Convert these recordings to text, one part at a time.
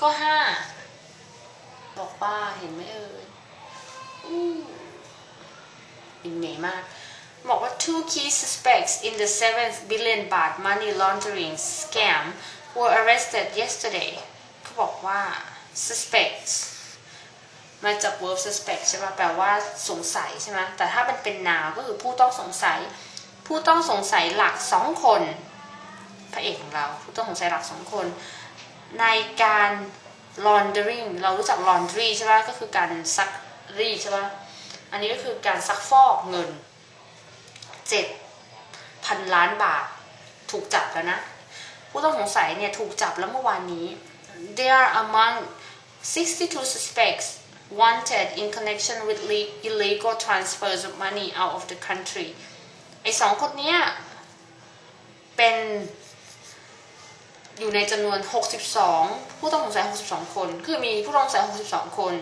ข้อห้าบอกว่าเห็นไหมเอ่ยอู้เป็นไงมากบอกว่า two key suspects in the 7 billion baht money laundering scam were arrested yesterday เขาบอกว่า suspects มาจาก verb suspect ใช่ไหมแปลว่าสงสัยใช่ไหมแต่ถ้ามันเป็น noun ก็คือผู้ต้องสงสัย ผู้ต้องสงสัยหลักสองคน พระเอกของเรา ผู้ต้องสงสัยหลักสองคน ในการ laundering เรารู้จัก laundry ใช่ไหมก็คือการซักรีดใช่ไหมอันนี้ก็คือการซักฟอกเงินเจ็ดพันล้านบาท ถูกจับแล้วนะ ผู้ต้องสงสัยเนี่ยถูกจับแล้วเมื่อวานนี้ they are among 62 suspects wanted in connection with illegal transfers of money out of the country ไอ้สองคนเนี้ยเป็น อยู่ในจำนวน 62 ผู้ต้องสงสัย 62 คน คือมีผู้ต้องสงสัย 62 คน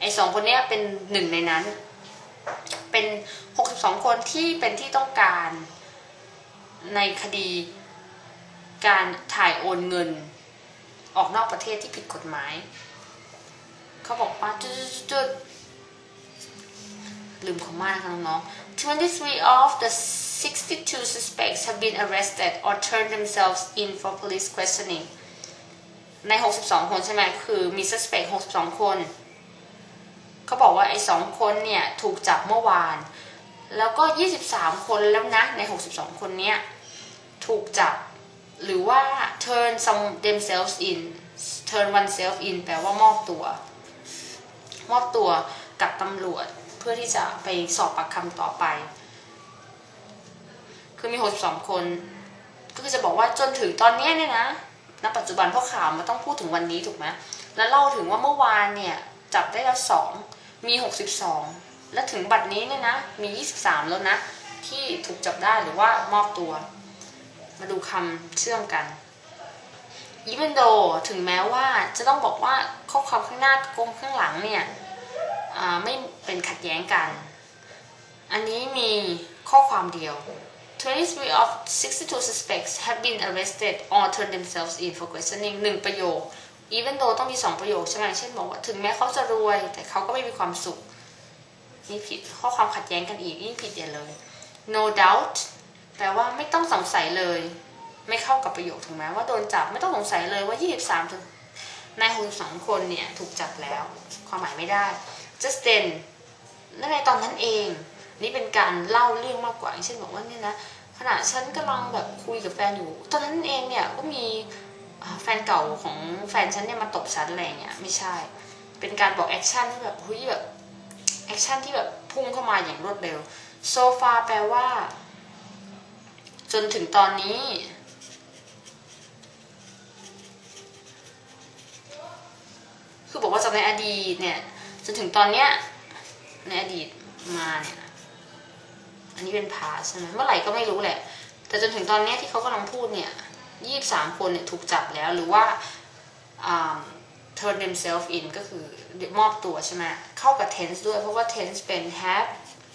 ไอ้สองคนนี้เป็นหนึ่งในนั้น เป็น 62 คนที่เป็นที่ต้องการในคดีการถ่ายโอนเงินออกนอกประเทศที่ผิดกฎหมาย เขาบอกว่าจุดๆลืมของมากนะคะน้องๆ23 of the 62 suspects have been arrested or turned themselves in for police questioning ใน 62 คนใช่ไหมคือมี suspect 62 คน เขาบอกว่าไอ้สองคนเนี่ยถูกจับเมื่อวาน แล้วก็ 23 คนแล้วนะใน 62 คนเนี้ยถูกจับหรือว่า turn some themselves in turn oneself in แปลว่ามอบตัว มอบตัวกับตำรวจเพื่อที่จะไปสอบปากคำต่อไป คือมี 62 คน ก็คือจะบอกว่าจนถึงตอนนี้เนี่ยนะณปัจจุบันเพราะข่าวมันต้องพูดถึงวันนี้ถูกไหมแล้วเล่าถึงว่าเมื่อวานเนี่ยจับได้แล้วสองมี 62 และถึงบัดนี้เนี่ยนะมี 23 แล้วนะ ที่ถูกจับได้หรือว่ามอบตัว มาดูคำเชื่อมกัน even though ถึงแม้ว่าจะต้องบอกว่าข้อความข้างหน้ากงข้างหลังเนี่ยไม่เป็นขัดแย้งกัน อันนี้มีข้อความเดียว 23 of 62 suspects have been arrested or turned themselves in for questioning หนึ่งประโยค even though ต้องมีสองประโยคใช่ไหมเช่นบอกว่าถึงแม้เขาจะรวย แต่เขาก็ไม่มีความสุข นี่ผิดข้อความขัดแย้งกันอีกยิ่งผิดใหญ่เลย no doubt แปลว่าไม่ต้องสงสัยเลย ไม่เข้ากับประโยคถูกไหมว่าโดนจับไม่ต้องสงสัยเลยว่า 23 ถึงใน62คนเนี่ย ถูกจับแล้ว ความหมายไม่ได้ just then และในตอนนั้นเอง นี่เป็นการเล่าเรื่องมากกว่าอย่างเช่นบอกว่าเนี่ยนะขณะฉันกำลังแบบคุยกับแฟนอยู่ ตอนนั้นเองเนี่ยก็มีแฟนเก่าของแฟนฉันเนี่ยมาตบฉันอะไรเงี้ยไม่ใช่ เป็นการบอกแอคชั่นที่แบบเฮ้ยแบบแอคชั่นที่แบบพุ่งเข้ามาอย่างรวดเร็วโซฟาแปลว่า จนถึงตอนนี้ คือบอกว่าจากในอดีตเนี่ย จนถึงตอนเนี้ยในอดีตมาเนี่ย อันนี้เป็นพาใช่ไหมเมื่อไหร่ก็ไม่รู้แหละ แต่จนถึงตอนนี้ที่เขากำลังพูดเนี่ยยี่สามคนเนี่ยถูกจับแล้วหรือว่า turn themselves in ก็คือมอบตัวใช่ไหมเข้ากับ tense ด้วยเพราะว่า tense เป็น have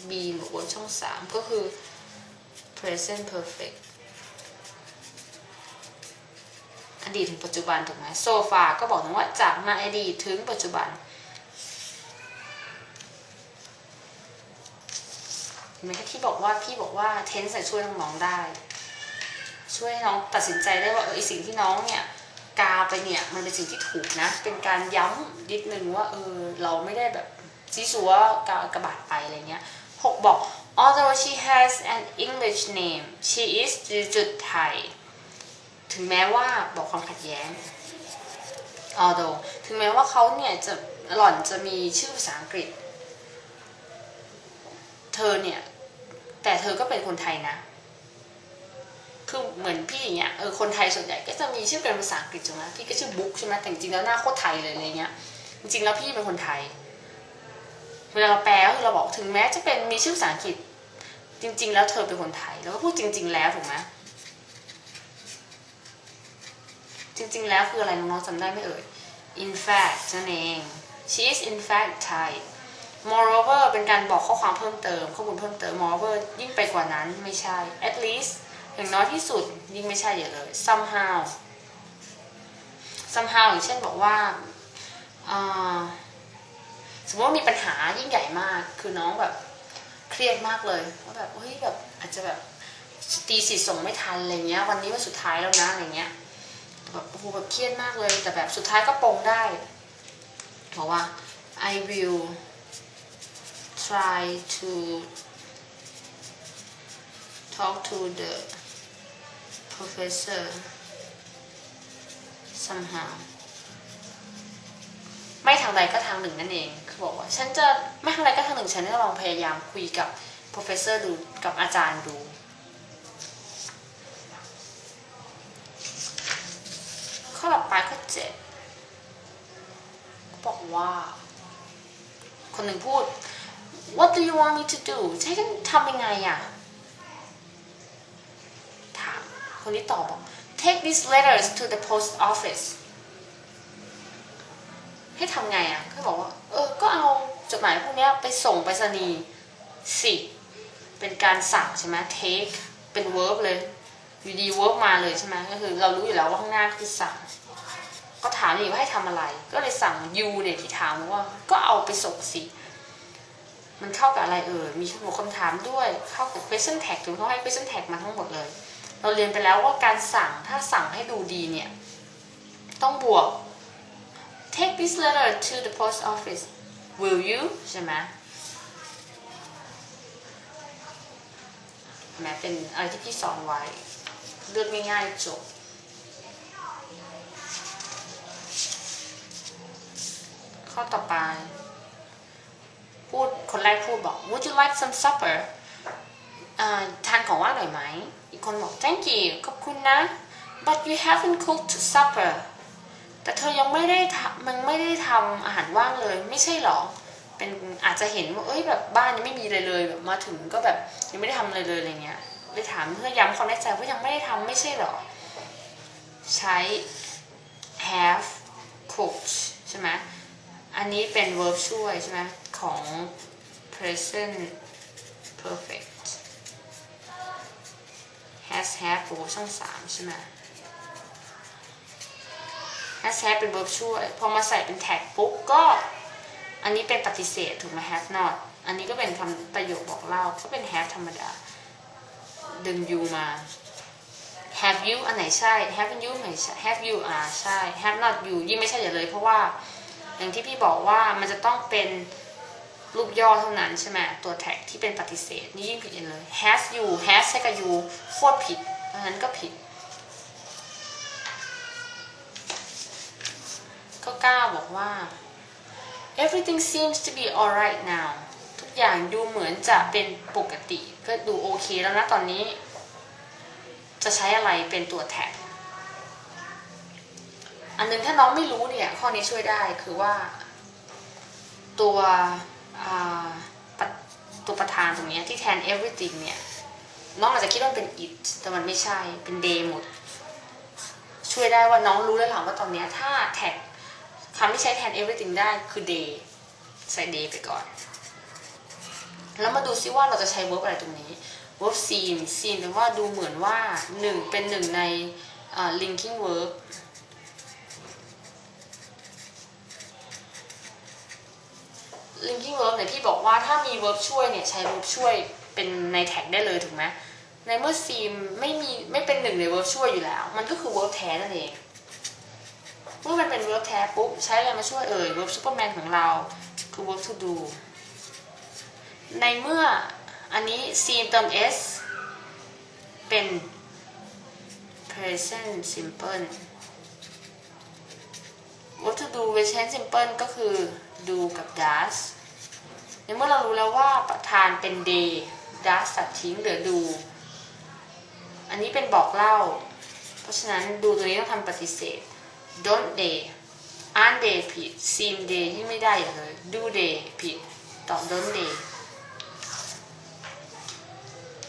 been บวกช่องสามก็คือ present perfect อดีตถึงปัจจุบันถูกไหมโซฟาก็บอกถึงว่าจากมาอดีตถึงปัจจุบัน เห็นไหมคะที่บอกว่าพี่บอกว่าเทนส์ช่วยน้องๆได้ ช่วยให้น้องตัดสินใจได้ว่าเออไอสิ่งที่น้องเนี่ยกาไปเนี่ยมันเป็นสิ่งที่ถูกนะ เป็นการย้ำนิดนึงว่าเออเราไม่ได้แบบซีซัวกากระบาดไปอะไรเงี้ยหกบอก although she has an English name she is จุดไทยถึงแม้ว่าบอกความขัดแย้ง although ถึงแม้ว่าเขาเนี่ยจะหล่อนจะมีชื่อภาษาอังกฤษ เธอเนี่ย แต่เธอก็เป็นคนไทยนะ คือเหมือนพี่อย่างเงี้ยเออคนไทยส่วนใหญ่ก็จะมีชื่อเป็นภาษาอังกฤษใช่ไหมพี่ก็ชื่อบุ๊กใช่ไหมแต่จริงแล้วหน้าโคตรไทยเลยอะไรเงี้ย จริงแล้วพี่เป็นคนไทย เวลาเราแปลก็คือเราบอกถึงแม้จะเป็นมีชื่อภาษาอังกฤษ จริง ๆ แล้วเธอเป็นคนไทย แล้วก็พูดจริง ๆ แล้วถูกไหมจริง ๆ แล้วคืออะไรน้องๆจำได้ไหมเอ่ย in fact นั่นเอง she is in fact Thai moreover เป็นการบอกข้อความเพิ่มเติม ข้อมูลเพิ่มเติม moreover ยิ่งไปกว่านั้นไม่ใช่ at least อย่างน้อยที่สุดยิ่งไม่ใช่อย่าเลย somehow somehow อย่างเช่นบอกว่าสมมติว่ามีปัญหายิ่งใหญ่มากคือน้องแบบเครียดมากเลยว่าแบบเฮ้ยแบบอาจจะแบบตีสิส่งไม่ทันอะไรเงี้ย วันนี้วันสุดท้ายแล้วนะอะไรเงี้ยแบบโอ้โหแบบเครียดมากเลย แต่แบบสุดท้ายก็ปรงได้บอกว่า I will try to talk to the professor somehow ไม่ทางใดก็ทางหนึ่งนั่นเองคือบอกว่าฉันจะไม่ทางใดก็ทางหนึ่งฉันจะลองพยายามคุยกับ professor ดูกับอาจารย์ดู ข้อต่อไปข้อเจ็ดบอกว่า คนหนึ่งพูด what do you want me to do ให้ฉันทำยังไงอะถาม คนที่ตอบบอก take these letters to the post office ให้ทำไงอะเขาบอกว่า เออ ก็เอาจดหมายพวกเนี้ยไปส่งไปรษณีย์สิ เป็นการสั่งใช่ไหม take เป็น verb เลยอยู่ดี verb มาเลยใช่ไหมก็คือเรารู้อยู่แล้วว่าข้างหน้าคือสั่ง ก็ถามอีกว่าให้ทำอะไร ก็เลยสั่ง you เนี่ยที่ถามว่า ก็เอาไปส่งสิ มันเข้ากับอะไรเออมีหัวคำถามด้วยเข้ากับ question tag ถึงเขาให้ question tag มาทั้งหมดเลย เราเรียนไปแล้วว่าการสั่งถ้าสั่งให้ดูดีเนี่ย ต้องบวก take this letter to the post office will you ใช่ไหมแม้เป็นอะไรที่พี่สอนไว้ เลือกง่ายๆจบข้อต่อไป พูดคนแรกพูดบอก would you like some supper อ่าทานของว่างหน่อยไหม อีกคนบอก thank you ขอบคุณนะ but you haven't cooked supper แต่เธอยังไม่ได้ทำมันไม่ได้ทำอาหารว่างเลย ไม่ใช่หรอ เป็นอาจจะเห็นว่าเอ้ยแบบบ้านยังไม่มีเลยเลยแบบมาถึงก็แบบยังไม่ได้ทำอะไรเลยอะไรเงี้ยเลยถามเพื่อย้ำความแน่ใจว่ายังไม่ได้ทำไม่ใช่หรอ ใช้ have cooked ใช่ไหมอันนี้เป็น verb ช่วยใช่ไหม ของ present perfect has have โปรช่องสามใช่ไหม has have เป็น verb ช่วย พอมาใส่เป็น tag ปุ๊บก็ อันนี้เป็นปฏิเสธถูกไหม have not อันนี้ก็เป็นคำประโยคบอกเล่า ก็เป็น have ธรรมดา ดึง you มา have you อันไหนใช่ haven't you ไม่ใช่ have you อ่าใช่ have not you ยิ่งไม่ใช่อย่าเลย เพราะว่า อย่างที่พี่บอกว่ามันจะต้องเป็น รูปย่อเท่านั้นใช่ไหมตัวแท็กที่เป็นปฏิเสธ นี่ยิ่งผิดเลย has you has ใช้กับ you โคตรผิดเพราะนั้นก็ผิด ก็กล้าบอกว่า everything seems to be alright now ทุกอย่างดูเหมือนจะเป็นปกติ ก็ดูโอเคแล้วนะตอนนี้ จะใช้อะไรเป็นตัวแท็กอันหนึงถ้าน้องไม่รู้เนี่ย ข้อนี้ช่วยได้คือว่าตัว ตัวประธานตรงนี้ที่แทน everything เนี่ยน้องอาจจะคิดว่าเป็น it แต่มันไม่ใช่เป็น day หมด ช่วยได้ว่าน้องรู้แล้วหรอว่าตอนนี้ถ้าแท็กคำที่ใช้แทน everything ได้คือ day ใส่ day ไปก่อน แล้วมาดูซิว่าเราจะใช้ verb อะไรตรงนี้ verb seem seem แปลว่าดูเหมือนว่าหนึ่งเป็นหนึ่งใน linking verb linking verb เนี่ยพี่บอกว่าถ้ามี verb ช่วยเนี่ยใช้ verb ช่วยเป็นในแท็กได้เลยถูกไหมในเมื่อ seem ไม่มีไม่เป็นหนึ่งใน verb ช่วยอยู่แล้ว มันก็คือ verb แท้นั่นเองเมื่อมันเป็น verb แท้ปุ๊บใช้อะไรมาช่วยเอ่ย verb superman ของเราคือ verb to do ในเมื่ออันนี้ seem เติม s เป็น present simple verb to do present simple ก็คือ do กับ does ในเมื่อเรารู้แล้วว่าประธานเป็น day does ตัดทิ้งเหลือ do อันนี้เป็นบอกเล่า เพราะฉะนั้นดูตัวนี้ต้องทำปฏิเสธ don't day aren't day ผิด seem day ที่ไม่ได้อย่างเลย do day ผิด ตอบ don't day